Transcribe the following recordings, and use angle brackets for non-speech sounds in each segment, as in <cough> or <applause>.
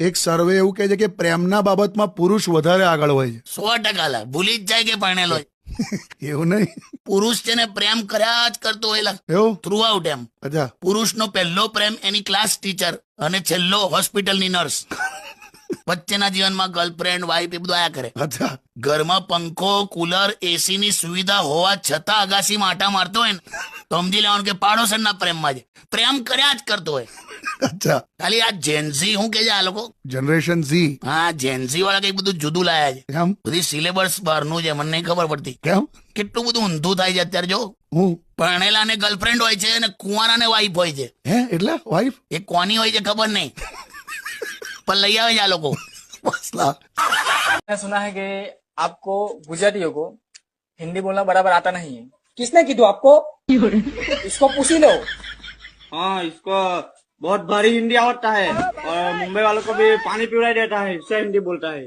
એક સર્વે એવું કહે છે કે પ્રેમના બાબતમાં પુરુષ વધારે આગળ હોય છે. સો ટકા ભૂલી જ જાય કે પરણેલો <laughs> એવું નહીં. પુરુષ છે ને પ્રેમ કર્યા જ કરતો હોય એવું? થ્રુ આઉટ એમ. અચ્છા. પુરુષનો પહેલો પ્રેમ એની ક્લાસ ટીચર અને છેલ્લો હોસ્પિટલની નર્સ વચ્ચેના જીવનમાં ગર્લફ્રેન્ડ વાઈફ એ બધું આયા કરે. અચ્છા. ઘરમાં પંખો કુલર એસી ની સુવિધા હોવા છતાં અગાસી માટા મારતો હોય ને તો સમજી લેવાનું કે પાડોશરના પ્રેમમાં છે. પ્રેમ કર્યા જ કરતો હોય. અચ્છા. ખાલી આ જેન્ઝી શું કે છે આ લોકો? જનરેશન ઝી હા જેન્ઝી વાળા કઈ બધું જુદું લાયા છે. કેમ? બધી સિલેબસ બહારનું છે મને નહીં ખબર પડતી. કેમ? કેટલું બધું ઊંધું થાય છે અત્યારે જો. હું? પરણેલા ને ગર્લફ્રેન્ડ હોય છે અને કુંવારા ને વાઈફ હોય છે. હે એટલે? વાઈફ એ કોની હોય છે ખબર નહીં. पल्लैया में जा लोगो। मैं सुना है कि आपको गुजरातियों को हिंदी बोलना बराबर आता नहीं है। किसने की तू आपको? इसको पूछ ही लो। हाँ इसको बहुत भारी हिंदी आता है और मुंबई वालों को भी पानी पिलाई देता है इससे हिंदी बोलता है।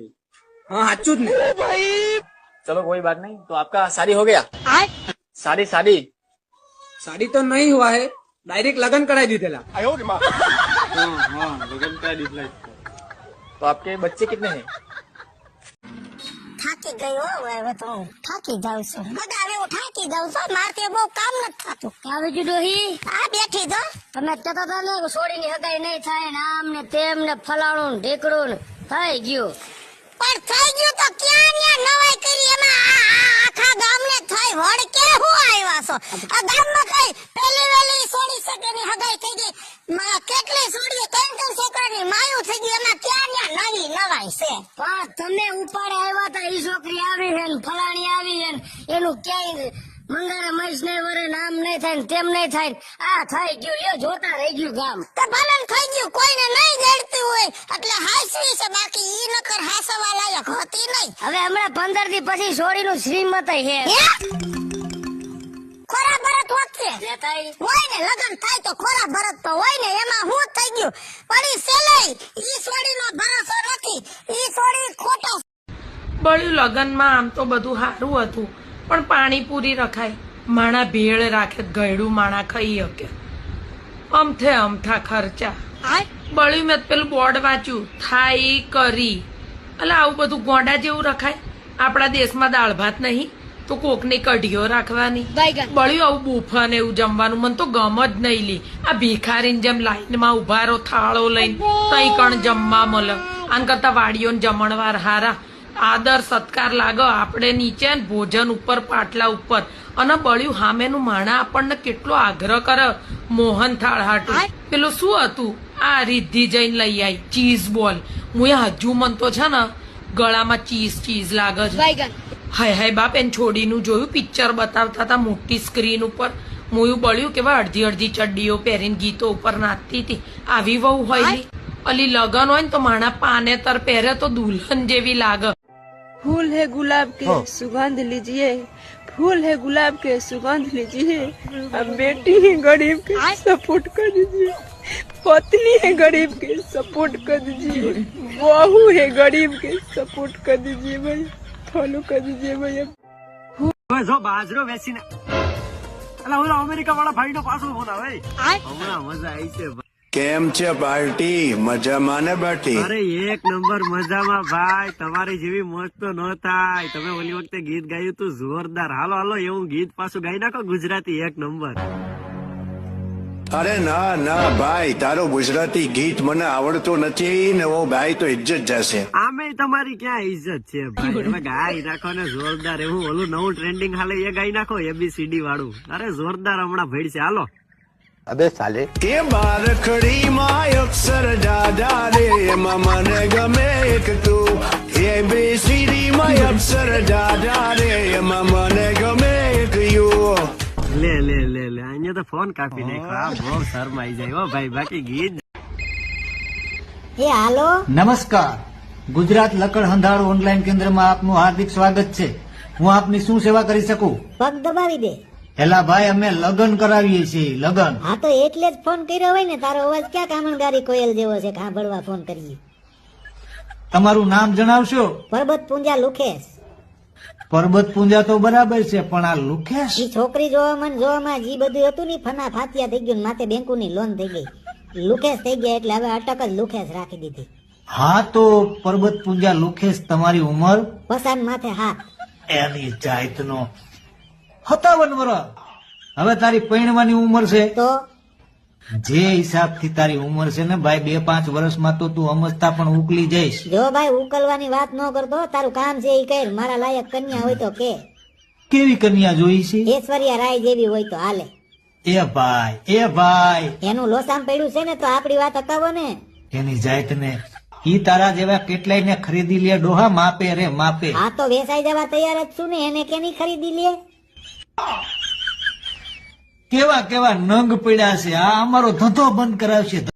हाँ अच्युत ने। चलो कोई बात नहीं। तो आपका शादी हो गया। शादी शादी शादी तो नहीं हुआ है। डायरेक्ट लगन कराई दी थेला। हाँ, हाँ, लगन कराई दी तो आपके बच्चे कितने हैं થાકી ગઈ હો હવે તો હું થાકી જાઉં છું બધા હવે હું થાકી જાઉં છું મારથી બહુ કામ નથી થતું આવે છે ડોહી આ બેઠી તો તમે કહેતા હતા ને કે છોડીની હગાઈ નહીં થાય ને આમ ને તેમ ને ફલાણું ને ઢીકડું ને થઈ ગયું પણ થઈ ગયું તો ક્યાં ન્યા નવાઈ કરી એમાં આ- આ આખા ગામને થઈ વળ કે હું આવ્યા છો આ તમે ઉપાડે આવ્યા હતા ઈ છોકરી આવી છે ને ફલાણી આવી છે એનું ક્યાંય મંગારા મહેશ નહીં વરે નામ નહીં થાય તેમ નહીં થાય આ થઈ ગયું એ જોતા રહી ગયું ગામ. તો ભલન થઈ ગયું કોઈને નહીં જડતું હોય એટલે હાસવી છે બાકી ઈ નકર હાસવા લાયક હોતી નહીં. હવે હમણાં પંદરથી પછી છોડીનું શ્રીમત હે? ખોરા ભરત વખતે હોય ને લગન થાય તો ખોરા ભરત તો હોય ને એમાં હું થઈ ગયું? પડી ઈ સેલાઈ ઈ સોડીનો ભરોસો નથી. ઈ ખોટો બળ્યું લગનમાં આમ તો બધું સારું હતું. પણ પાણીપુરી રખાય. માણા ભેળ રાખે ગયડું માણા ખાઈ શકે. અમથે અમથા ખર્ચા. બળ્યું મેં પેલું બોર્ડ વાંચ્યું થાઈ કરી. એટલે આવું બધું ગોંડા જેવું રખાય? આપણા દેશમાં દાળ ભાત નહીં તો કોકની કઢીઓ રાખવાની. બળ્યું આવું બુફા ને એવું જમવાનું મને તો ગમ જ નહીં લી. આ ભિખારીની જેમ લાઈનમાં ઊભા રહો થાળો લઈને તઈ કણ જમવા મળે આન કરતા વાડીઓને જમણવાર હારા. આદર સત્કાર લાગો આપણે નીચે ભોજન ઉપર પાટલા ઉપર. અને બળ્યું હામેનું માણા આપણને કેટલો આગ્રહ કરે. મોહન થાળ હાટું. પેલું શું હતું? આ રિદ્ધિ જઈને લઈ આવી ચીઝ બોલ. હું હજુ મન તો છે ને ગળામાં ચીઝ ચીઝ લાગે છે. હાય હાય બાપ એને છોડીનું જોયું પિક્ચર બતાવતા હતા મોટી સ્ક્રીન ઉપર. મોયું બળ્યું કે અડધી અડધી ચડ્ડીઓ પહેરીને ગીતો ઉપર નાચતી હતી. આવી વહુ હોય. અલી લગન હોય ને તો માણા પાનેતર પહેરે તો દુલ્હન જેવી લાગે. फूल है गुलाब के हाँ। सुगंध लीजिए। फूल है गुलाब के सुगंध लीजिए। हाँ। अब बेटी है गरीब के सपोर्ट कर दीजिए। पत्नी है गरीब के सपोर्ट कर दीजिए। बहू है गरीब के सपोर्ट कर दीजिए भाई फॉलो कर दीजिए भैया। अमेरिका वाला भाई ना पास होना भाई। मज़ा आई से કેમ છે પાર્ટી? મજામાં ને બાટી અરે એક નંબર મજામાં ભાઈ. તમારી જેવી મોજ તો ન થાય. તમે ઓલી વખતે ગીત ગાયું તું જોરદાર. હાલો હાલો એવું ગીત પાછું ગાઈ નાખો ગુજરાતી એક નંબર. અરે ના ના ભાઈ. તારું ગુજરાતી ગીત મને આવડતું નથી ને ઓ ભાઈ તો ઇજ્જત જશે. આમે તમારી ક્યાં ઇજ્જત છે ભાઈ? તમે ગાઈ નાખો ને જોરદાર. એવું ઓલું નવું ટ્રેન્ડિંગ હાલે એ ગાઈ નાખો એબીસીડી વાળું. અરે જોરદાર હમણાં ભેડ છે હાલો. કે બારખડી માં અક્ષર દાદા રે એમાં મને ગમે એક તું એ બેસીડી માં અક્ષર દાદા રે એમાં મને ગમે એક યુ લે લે લે લે અહીંયા તો ફોન કાપી નાખ્યો આ બહુ શરમાઈ જાય હો ભાઈ બાકી ગીત એ હાલો? નમસ્કાર. ગુજરાત લકડ હંધાળ ઓનલાઈન કેન્દ્રમાં આપનું હાર્દિક સ્વાગત છે. હું આપની શું સેવા કરી શકું? પગ દબાવી દે. એલા ભાઈ અમે લગન કરાવીએ છીએ લગન. હા તો એટલે જ ફોન કર્યો હોય ને તારો અવાજ ક્યાં કામણગારી કોયલ જેવો છે સાંભળવા ફોન કરીએ? તમારું નામ જણાવશો? પરબત પૂંજા લુખેશ. પરબત પૂંજા તો બરાબર છે પણ આ લુખેશ? ઈ છોકરી જોવામાં ને જોવામાં જી બધું હતું ની ફના ફાતિયા થઈ ગયું માથે માથે બેંકુની લોન થઈ ગઈ. લુખેશ થઈ ગયા એટલે હવે અટક જ લુખેશ રાખી દીધી. હા તો પરબત પૂંજા લુખેશ તમારી ઉંમર? વસાન માથે હા એની જાતનો સત્તાવન વર્ષ. હવે તારી પૈણવાની ઉંમર છે? તો? જે હિસાબથી તારી ઉંમર છે ને ભાઈ બે પાંચ વર્ષમાં તો તું અમસ્તા પણ ઉકલી જઈશ. જો ભાઈ ઉકલવાની વાત ન કરતો તારું કામ છે એ કઈ મારા લાયક કન્યા હોય તો કે. કેવી કન્યા જોઈ છે? ઐશ્વર્યા રાય જેવી હોય તો હાલે. એ ભાઈ એ ભાઈ. એનું લોસામ પડ્યું છે ને તો આપડી વાત અકાવો ને. એની જાતને. ઈ તારા જેવા કેટલાય ને ખરીદી લે ડોહા માપે રે માપે. આ તો વેસાઈ જવા તૈયાર જ છું ને એને કેની ખરીદી લે? કેવા કેવા નંગ પડ્યા છે? આ અમારો ધંધો બંધ કરાવશે.